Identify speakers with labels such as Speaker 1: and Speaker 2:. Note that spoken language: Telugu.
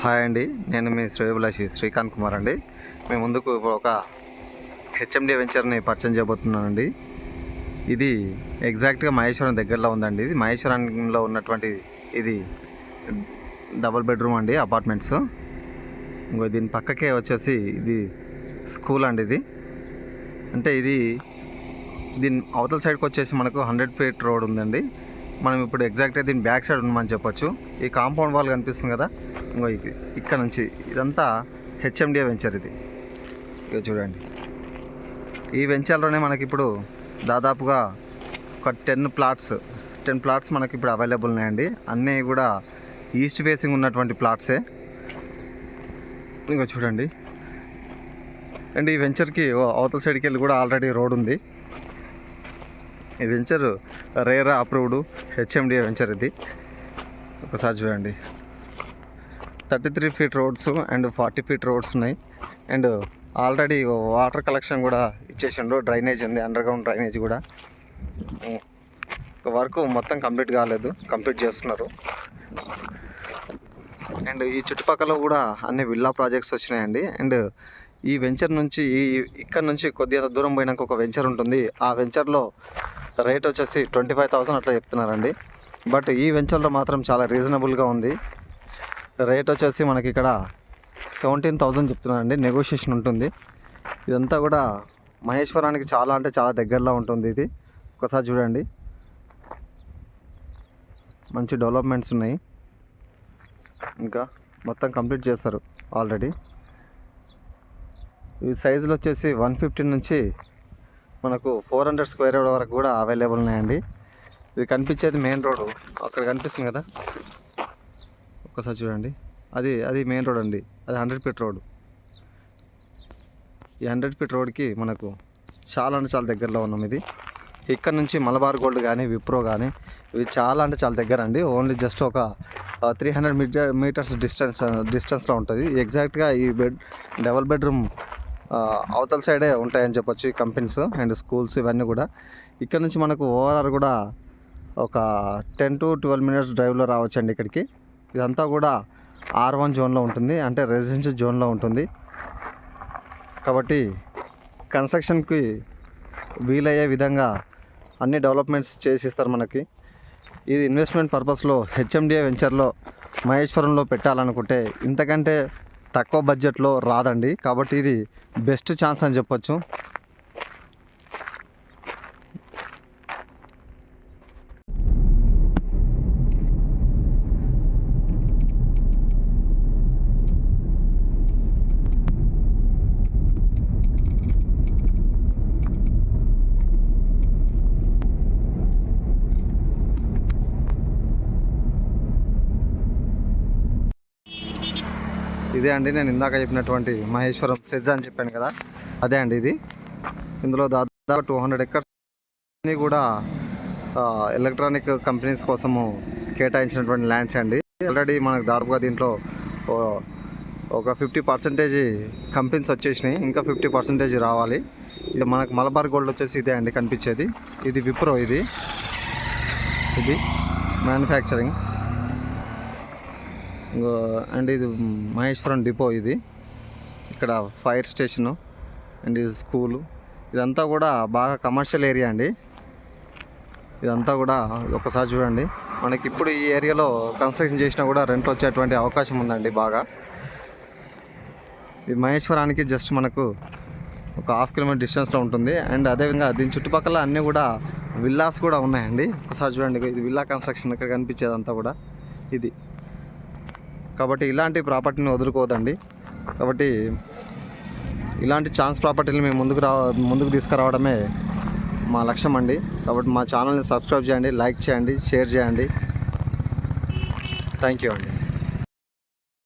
Speaker 1: హాయ్ అండి నేను మీ శ్రేయభిలాషి శ్రీకాంత్ కుమార్ అండి. మేము ముందుకు ఇప్పుడు ఒక హెచ్ఎండి వెంచర్ని పరిచయం చేయబోతున్నానండి. ఇది ఎగ్జాక్ట్గా మహేశ్వరం దగ్గరలో ఉందండి. ఇది మహేశ్వరంలో ఉన్నటువంటి ఇది డబుల్ బెడ్రూమ్ అండి అపార్ట్మెంట్స్. ఇంకో దీని పక్కకే వచ్చేసి ఇది స్కూల్ అండి ఇది. అంటే ఇది దీని అవతల సైడ్కి వచ్చేసి మనకు హండ్రెడ్ ఫీట్ రోడ్ ఉందండి. మనం ఇప్పుడు ఎగ్జాక్ట్గా దీని బ్యాక్ సైడ్ ఉన్నామని చెప్పొచ్చు. ఈ కాంపౌండ్ వాల్ కనిపిస్తుంది కదా? ఇంకో ఇది ఇక్కడ నుంచి ఇదంతా హెచ్ఎండిఏ వెంచర్ ఇది. ఇక చూడండి. ఈ వెంచర్లోనే మనకి ఇప్పుడు దాదాపుగా ఒక టెన్ ప్లాట్స్ టెన్ ప్లాట్స్ మనకి ఇప్పుడు అవైలబుల్ ఉన్నాయండి. అన్నీ కూడా ఈస్ట్ ఫేసింగ్ ఉన్నటువంటి ప్లాట్సే ఇంకా చూడండి. అండ్ ఈ వెంచర్కి అవతల సైడ్కి వెళ్ళి కూడా ఆల్రెడీ రోడ్ ఉంది. ఈ venture RERA approved HMDA venture ఇది. ఒకసారి చూడండి. Thirty three feet roads and forty feet roads ఉన్నాయి. అండ్ ఆల్రెడీ వాటర్ కలెక్షన్ కూడా ఇచ్చేసిండ్రు. డ్రైనేజ్ ఉంది అండర్ గ్రౌండ్ డ్రైనేజ్ కూడా hmm. వర్క్ మొత్తం కంప్లీట్ కాలేదు కంప్లీట్ చేస్తున్నారు. అండ్ ఈ చుట్టుపక్కల కూడా అన్ని విల్లా ప్రాజెక్ట్స్ వచ్చినాయండి. అండ్ ఈ వెంచర్ నుంచి ఈ ఇక్కడ నుంచి కొద్దిగా దూరం పోయినాక ఒక వెంచర్ ఉంటుంది. ఆ వెంచర్లో రేట్ వచ్చేసి ట్వంటీ ఫైవ్ థౌసండ్ అట్లా చెప్తున్నారండి. బట్ ఈ వెంచర్లో మాత్రం చాలా రీజనబుల్గా ఉంది. రేట్ వచ్చేసి మనకి ఇక్కడ సెవెంటీన్ థౌసండ్ చెప్తున్నారండి. నెగోషియేషన్ ఉంటుంది. ఇదంతా కూడా మహేశ్వరానికి చాలా అంటే చాలా దగ్గరలో ఉంటుంది ఇది. ఒకసారి చూడండి. మంచి డెవలప్మెంట్స్ ఉన్నాయి. ఇంకా మొత్తం కంప్లీట్ చేస్తారు ఆల్రెడీ ఈ సైజులు వచ్చేసి వన్ ఫిఫ్టీ నుంచి మనకు ఫోర్ హండ్రెడ్ స్క్వేర్ యార్డ్ వరకు కూడా అవైలబుల్ ఉన్నాయండి. ఇది కనిపించేది మెయిన్ రోడ్. అక్కడ కనిపిస్తుంది కదా? ఒకసారి చూడండి. అది అది మెయిన్ రోడ్ అండి. అది హండ్రెడ్ ఫీట్ రోడ్. ఈ హండ్రెడ్ ఫీట్ రోడ్కి మనకు చాలా అంటే చాలా దగ్గరలో ఉన్నాం ఇది. ఇక్కడ నుంచి మలబార్ గోల్డ్ కానీ విప్రో కానీ ఇవి చాలా అంటే చాలా దగ్గర అండి. ఓన్లీ జస్ట్ ఒక three hundred meter meters distance డిస్టెన్స్లో ఉంటుంది. ఎగ్జాక్ట్గా ఈ బెడ్ డబల్ బెడ్రూమ్ అవతల సైడే ఉంటాయని చెప్పొచ్చు ఈ కంపెనీస్ అండ్ స్కూల్స్ ఇవన్నీ కూడా. ఇక్కడ నుంచి మనకు ఓవరాల్ కూడా ఒక టెన్ టు ట్వెల్వ్ మినిట్స్ డ్రైవ్లో రావచ్చండి ఇక్కడికి. ఇదంతా కూడా ఆర్ వన్ జోన్లో ఉంటుంది. అంటే రెసిడెన్షియల్ జోన్లో ఉంటుంది. కాబట్టి కన్స్ట్రక్షన్కి వీలయ్యే విధంగా అన్ని డెవలప్మెంట్స్ చేసిస్తారు మనకి. ఇది ఇన్వెస్ట్మెంట్ పర్పస్లో హెచ్ఎండిఏ వెంచర్లో మహేశ్వరంలో పెట్టాలనుకుంటే ఇంతకంటే తక్కువ బడ్జెట్లో రాదండి. కాబట్టి ఇది బెస్ట్ ఛాన్స్ అని చెప్పొచ్చు. ఇదే అండి నేను ఇందాక చెప్పినటువంటి మహేశ్వరం సెజ్ అని చెప్పాను కదా అదే అండి ఇది. ఇందులో దాదాపు టూ హండ్రెడ్ ఎకర్స్ కూడా ఎలక్ట్రానిక్ కంపెనీస్ కోసము కేటాయించినటువంటి ల్యాండ్స్ అండి. ఆల్రెడీ మనకు దాదాపుగా దీంట్లో ఒక ఫిఫ్టీ పర్సెంటేజ్ కంపెనీస్ వచ్చేసినాయి. ఇంకా ఫిఫ్టీ పర్సెంటేజ్ రావాలి. ఇది మనకు మలబార్ గోల్డ్ వచ్చేసి ఇదే అండి కనిపించేది. ఇది విప్రో ఇది. ఇది మ్యానుఫ్యాక్చరింగ్. ఇంకో అండ్ ఇది మహేశ్వరం డిపో ఇది. ఇక్కడ ఫైర్ స్టేషను అండ్ ఇది స్కూలు. ఇదంతా కూడా బాగా కమర్షియల్ ఏరియా అండి. ఇదంతా కూడా ఒకసారి చూడండి. మనకి ఇప్పుడు ఈ ఏరియాలో కన్స్ట్రక్షన్ చేసినా కూడా రెంట్ వచ్చేటువంటి అవకాశం ఉందండి బాగా. ఇది మహేశ్వరానికి జస్ట్ మనకు ఒక హాఫ్ కిలోమీటర్ డిస్టెన్స్లో ఉంటుంది. అండ్ అదేవిధంగా దీని చుట్టుపక్కల అన్నీ కూడా విల్లాస్ కూడా ఉన్నాయండి. ఒకసారి చూడండి ఇది విల్లా కన్స్ట్రక్షన్ ఇక్కడ కనిపించేదంతా కూడా. ఇది. కాబట్టి ఇలాంటి ప్రాపర్టీని వదులుకోవద్దండి. కాబట్టి ఇలాంటి ఛాన్స్ ప్రాపర్టీని మేము ముందుకు రా ముందుకు తీసుకురావడమే మా లక్ష్యం అండి. కాబట్టి మా ఛానల్ని సబ్స్క్రైబ్ చేయండి లైక్ చేయండి షేర్ చేయండి. థ్యాంక్ యూ అండి.